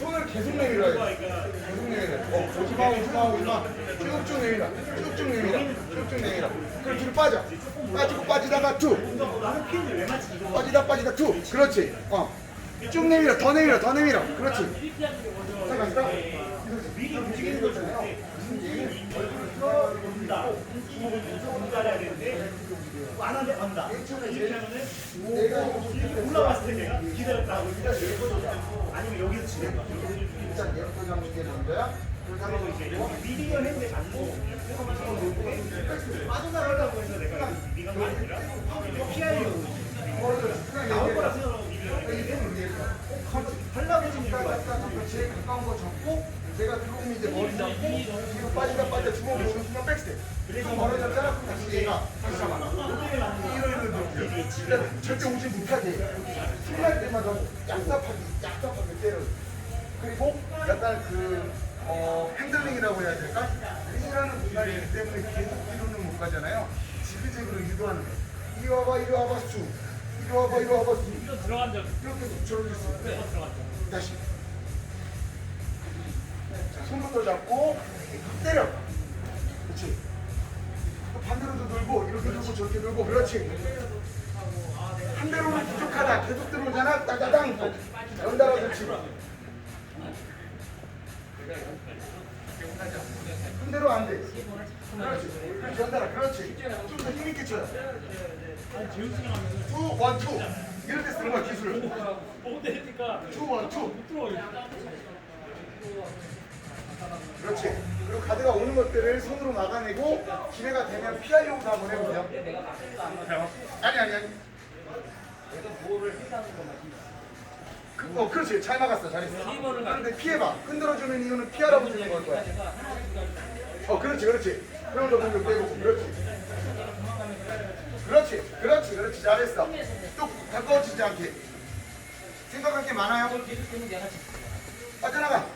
손을 계속 내밀어야 돼. 계속 내밀어. 어, 오지마, 오지마, 오지마. 쭉쭉 내밀어. 쭉쭉 내밀어. 쭉쭉 내밀어. 그럼 뒤로 빠져. 빠지고 빠지다가 툭. 빠지다 빠지다 툭. 그렇지. 어. 쭉 내밀어. 더 내밀어. 더 내밀어. 그렇지. 잠깐, 잠깐. 안. 이렇게 하면은 내가 올라왔을 때 내가 기다렸다고 아니면 여기서 진행. 일단 예쁘게 먼저야. 그렇게 하면 이제 미디건 했는데 가지고 빠져나가려고 해서 내가 미디건이 아니라 피하려고 나올 거라 생각하고 미디건 하려고 일단 제일 가까운 거 잡고 내가 들어오면 이제 머리 잡고 뒤로 빠지다 빠지다 주먹 모으는 순간 백스텝 그래서 머리 잡잖아 그럼 다시 얘가 다시 잡아 이러는 거 진짜 절대 오지 못하게 승리할 때마다 약삽하게 약삽하게 때려 그리고 약간 그 어, 핸들링이라고 해야 될까? 링이라는 문화이기 때문에 계속 뒤로는 못 가잖아요 지그재그로 유도하는 거 이리 와봐 이리 와봐 쑥 이리 와봐 이리 와봐 쑥 들어간 적 이렇게 저렇게 들어간 적 다시. 자, 손부터 잡고 때려. 그렇지. 또 반대로도 돌고 이렇게 돌고 저렇게 돌고 그렇지. 한 대로는 부족하다. 계속 들어오잖아. 따다당. 또. 연달아 그렇지. 한 대로 안 돼. 그렇지. 그렇지. 연달아. 그렇지. 좀 더 힘있게 쳐요. 투, 원, 투. 이럴 때 쓰는 거야, 기술을. 투, 원, 투. 그렇지. 그리고 가드가 오는 것들을 손으로 막아내고 기회가 되면 피하려고 한번 해보세요. 아니 아니 아니. 그, 어 그렇지 잘 막았어 잘했어. 그런데 피해봐. 흔들어주는 이유는 피하라고 주는 걸 거야. 어 그렇지 그렇지. 그럼 너 공격 빼고 그렇지. 그렇지 그렇지 그렇지 잘했어. 또 가까워지지 않게. 생각할 게 많아요. 빠져나가.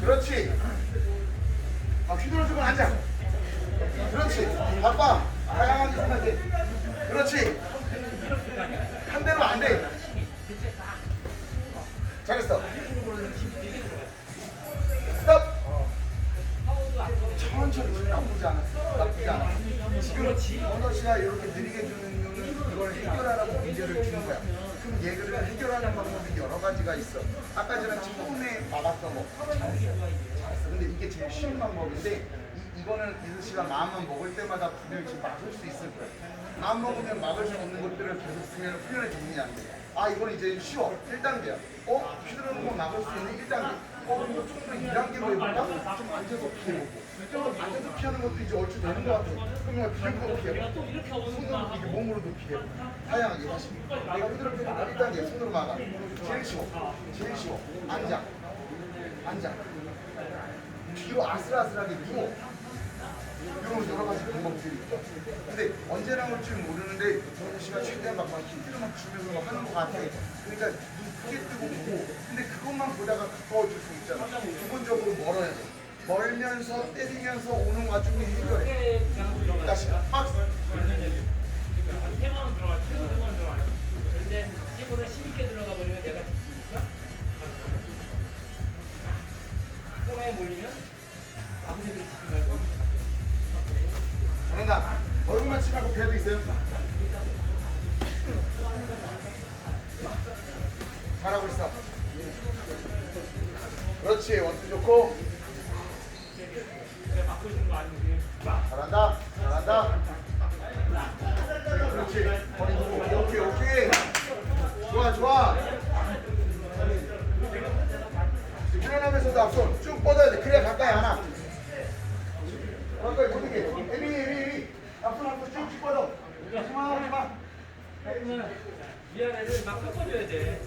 그렇지. 아, 휘둘러주고 앉아. 그렇지. 아빠, 다양하게 생각해. 그렇지. 한 대로 안 돼. 잘했어. 스톱. 천천히 나쁘지 않았어. 나쁘지 않아. 지금 씨가 이렇게 느리게 주는 이유는 이걸 해결하라고 문제를 주는 거야. 그럼 얘들을 해결하는 방법이 여러 가지가 있어. 아까 전에 처음에 막았던 거. 잘했어. 잘했어. 근데 이게 제일 쉬운 방법인데 이, 이거는 이수 씨가 마음만 먹을 때마다 분명히 지금 막을 수 있을 거야. 마음 먹으면 막을 수 없는 것들을 계속 쓰면 훈련이 되느냐안 돼. 아 이건 이제 쉬워. 1단계야. 어? 휘두르는 거 막을 수 있는 1단계. 어? 이거 좀더 2단계로 해볼까? 좀 앉아서 피해보고. 좀 앉아서 피 하는 것도 이제 얼추 되는 것 같아. 그러면 비행도 피해보고. 손으로 이게 몸으로도 피해보고. 다양하게 다시. 내가 휘두를 때도 1단계 손으로 막아. 제일 쉬워. 제일 쉬워. 앉아. 앉아. 뒤로 아슬아슬하게 누워. 이런 여러 가지 방법들이 있죠. 근데 언제 나올지 모르는데 정우 씨가 최대한 막, 막 힌트를 막 주면서 막 하는 것 같아. 그러니까 눈 크게 뜨고 보고. 근데 그것만 보다가 가까워질 수 있잖아. 기본적으로 멀어야 돼. 멀면서 때리면서 오는 와중에 해결해. 다시 박스. 세번 들어가, 세번 들어가. 근데 세번을 12개 들어가 버리면 내가 코너에 몰리면 아무 데도 지지 말고 잘한다. 얼굴만 치라고 배도 있어요. 잘하고 있어. 그렇지. 원투 좋고. 미안해를 막 섞어줘야 돼.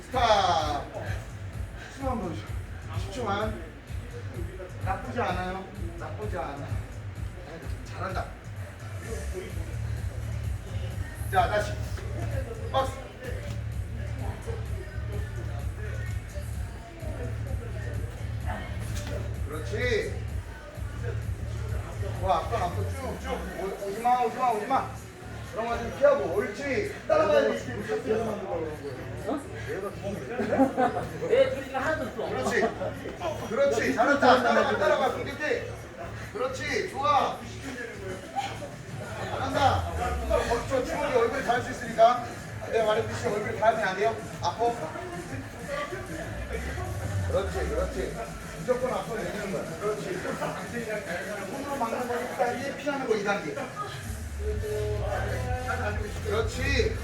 스탑. 숨 한번 쉬어. 10초만. 나쁘지 않아요. 나쁘지 않아. 잘한다. 자, 다시. 박스. 오지마 오지마 그런 거 좀 피하고 옳지 따라가야지 내 둘이가 하나도 없어. 그렇지. 그렇지. 잘한다 따라가 따라가 공격해. 그렇지. 좋아. 잘한다. 거쳐 주먹이 얼굴 닿을 수 있으니까. 내가 말했듯이 얼굴 닿으면 안 돼요. 아파 그렇지 그렇지. 무조건 앞으로 내리는 거야. 그렇지. 손으로 막는 거 1단계 피하는 거 2단계 그렇지.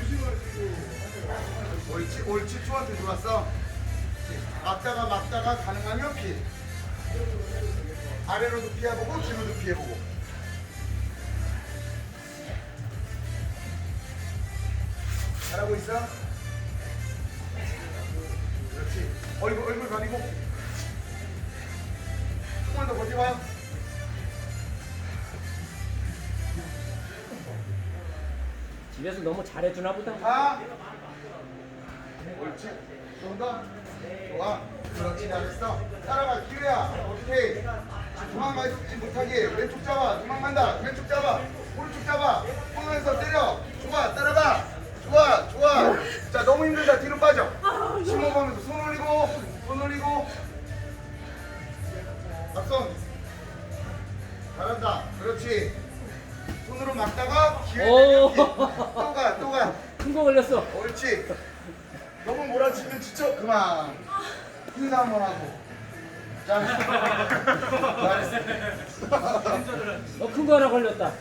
옳지 옳지. 추한테 들어왔어. 막다가 막다가 가능하면 피 아래로도 피해보고 뒤로도 피해보고. 잘하고 있어? 그렇지. 얼굴 얼굴 가리고. 조금만 더 버텨봐 집에서 너무 잘해주나 보다. 가 옳지. 좀더 좋아. 그렇지 잘했어. 따라가 기회야. 오케이. 도망가지 못하게. 왼쪽 잡아. 도망간다. 왼쪽 잡아. 오른쪽 잡아. 보면서 때려. 좋아. 따라가. 좋아 좋아. 자 너무 힘들다. 뒤로 빠져. 심호흡하면서 손 올리고 손 올리고. 앞선 잘한다. 그렇지 손으로 막다가 기회 오. 되면 또가 또가 큰 거 걸렸어. 옳지. 너무 몰아치면 지쳐. 그만. 인사 한번 하고. 잘했어. 잘했어. 어, 큰 거 하나 걸렸다.